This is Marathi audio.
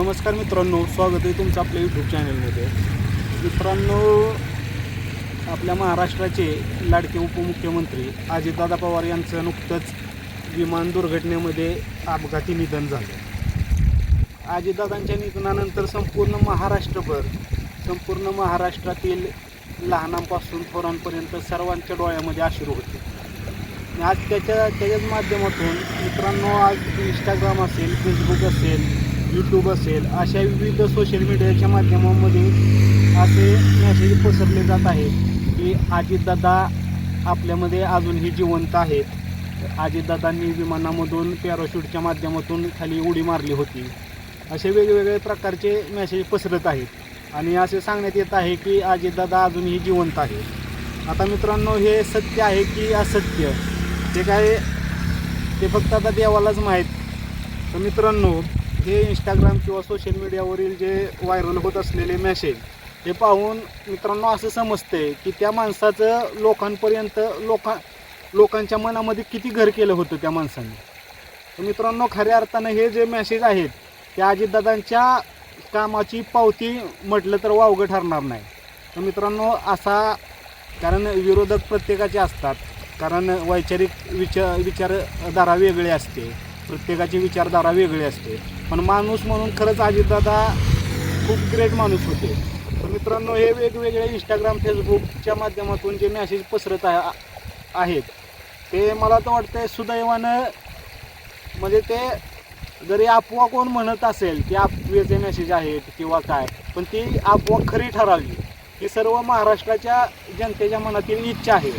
नमस्कार मित्रांनो स्वागत आहे तुमचं आपल्या यूट्यूब चॅनलमध्ये मित्रांनो आपल्या महाराष्ट्राचे लाडके उपमुख्यमंत्री अजितदादा पवार यांचं नुकतंच विमान दुर्घटनेमध्ये अपघाती निधन झालं. अजितदादांच्या निधनानंतर संपूर्ण महाराष्ट्रभर संपूर्ण महाराष्ट्रातील लहानांपासून थोरांपर्यंत सर्वांच्या डोळ्यामध्ये अश्रू होते. आज त्याच्या त्याच्याच माध्यमातून मित्रांनो आज इंस्टाग्राम असेल फेसबुक असेल यूट्यूब असेल अशा विविध सोशल मीडियाच्या माध्यमामध्ये असे मेसेज पसरले जात आहेत की अजितदादा आपल्यामध्ये अजूनही जिवंत आहेत. अजितदादांनी विमानामधून पॅराशूटच्या माध्यमातून खाली उडी मारली होती. असे वेगवेगळे प्रकारचे मेसेज पसरत आहेत आणि असे सांगण्यात येत आहे की अजितदादा अजूनही जिवंत आहे आता मित्रांनो हे सत्य आहे की असत्य? ते काय? ते फक्त आता देवालाच माहीत. तर मित्रांनो हे इंस्टाग्राम किंवा सोशल मीडियावरील जे व्हायरल होत असलेले मेसेज हे पाहून मित्रांनो असं समजते की त्या माणसाचं लोकांपर्यंत लोका लोकांच्या मनामध्ये किती घर केलं होतं त्या माणसाने. तर मित्रांनो खऱ्या अर्थानं हे जे मेसेज आहेत त्या अजितदादांच्या कामाची पावती म्हटलं तर वावगं ठरणार नाही. तर मित्रांनो असा कारण विरोधक प्रत्येकाचे असतात कारण वैचारिक विचार विचारधारा वेगळी असते. प्रत्येकाची विचारधारा वेगळी असते. पण माणूस म्हणून खरंच अजितदादा खूप ग्रेट माणूस होते. तर मित्रांनो हे वेगवेगळे इंस्टाग्राम फेसबुकच्या माध्यमातून जे मेसेज पसरत आहे आहेत ते मला तर वाटतं सुदैवानं म्हणजे ते जरी अफवा कोण म्हणत असेल की अफवेचे मेसेज आहेत किंवा काय पण ती अफवा खरी ठरावी. ही सर्व महाराष्ट्राच्या जनतेच्या मनातील इच्छा आहे.